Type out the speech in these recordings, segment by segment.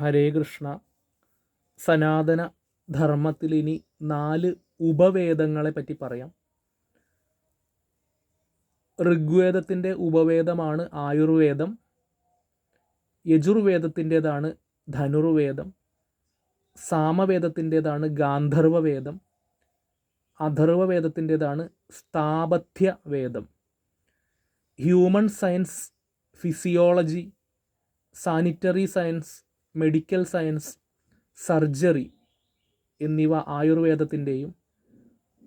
ഹരേ കൃഷ്ണ. സനാതന ധർമ്മത്തിൽ ഇനി നാല് ഉപവേദങ്ങളെ പറ്റി പറയാം. ഋഗ്വേദത്തിന്റെ ഉപവേദമാണ് ആയുർവേദം. യജുർവേദത്തിന്റെതാണ് ധനുർവേദം. സാമവേദത്തിന്റെതാണ് ഗാന്ധർവവേദം. അഥർവവേദത്തിന്റേതാണ് സ്ഥാപത്യ വേദം human science physiology sanitary science medical science surgery എന്നിവ ആയുർവേദത്തിന്റെയും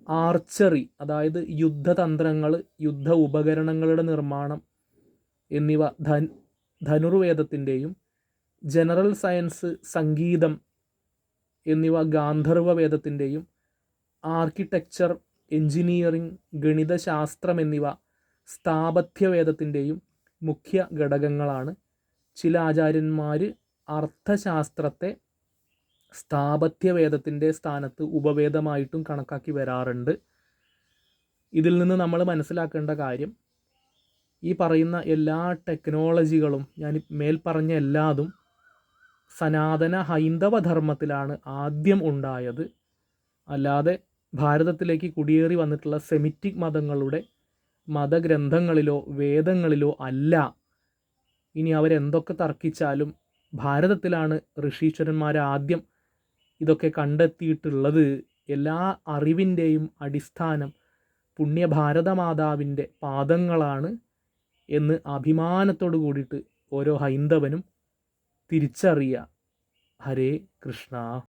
ആർച്ചറി അതായത് യുദ്ധതന്ത്രങ്ങൾ യുദ്ധ ഉപകരണങ്ങളുടെ നിർമ്മാണം എന്നിവ ധൻ ധനുർവേദത്തിന്റെയും ജനറൽ സയൻസ് സംഗീതം എന്നിവ ഗാന്ധർവ വേദത്തിന്റെയും ആർക്കിടെക്ചർ എഞ്ചിനീയറിംഗ് ഗണിതശാസ്ത്രം എന്നിവ സ്ഥാപത്യവേദത്തിന്റെയും മുഖ്യ ഘടകങ്ങളാണ്. ചില ആചാര്യന്മാർ അർത്ഥശാസ്ത്രത്തെ സ്ഥാപത്യവേദത്തിന്റെ സ്ഥാനത്ത് ഉപവേദമായിട്ടും കണക്കാക്കി വരാറുണ്ട്. ഇതിൽ നിന്ന് നമ്മൾ മനസ്സിലാക്കേണ്ട കാര്യം ഈ പറയുന്ന എല്ലാ ടെക്നോളജികളും ഞാൻ മേൽ പറഞ്ഞ എല്ലാതും സനാതന ഹൈന്ദവ ധർമ്മത്തിലാണ് ആദ്യം ഉണ്ടായത്. അല്ലാതെ ഭാരതത്തിലേക്ക് കുടിയേറി വന്നിട്ടുള്ള സെമിറ്റിക് മതങ്ങളുടെ മതഗ്രന്ഥങ്ങളിലോ വേദങ്ങളിലോ അല്ല. ഇനി അവരെന്തൊക്കെ തർക്കിച്ചാലും ഭാരതത്തിലാണ് ഋഷീശ്വരന്മാർ ആദ്യം ഇതൊക്കെ കണ്ടെത്തിയിട്ടുള്ളത്. എല്ലാ അറിവിന്റെയും അടിസ്ഥാനം പുണ്യഭാരതമാതാവിന്റെ പാദങ്ങളാണ് എന്ന് അഭിമാനത്തോടു കൂടിയിട്ട് ഓരോ ഹൈന്ദവനും തിരിച്ചറിയുക ഹരേ കൃഷ്ണ.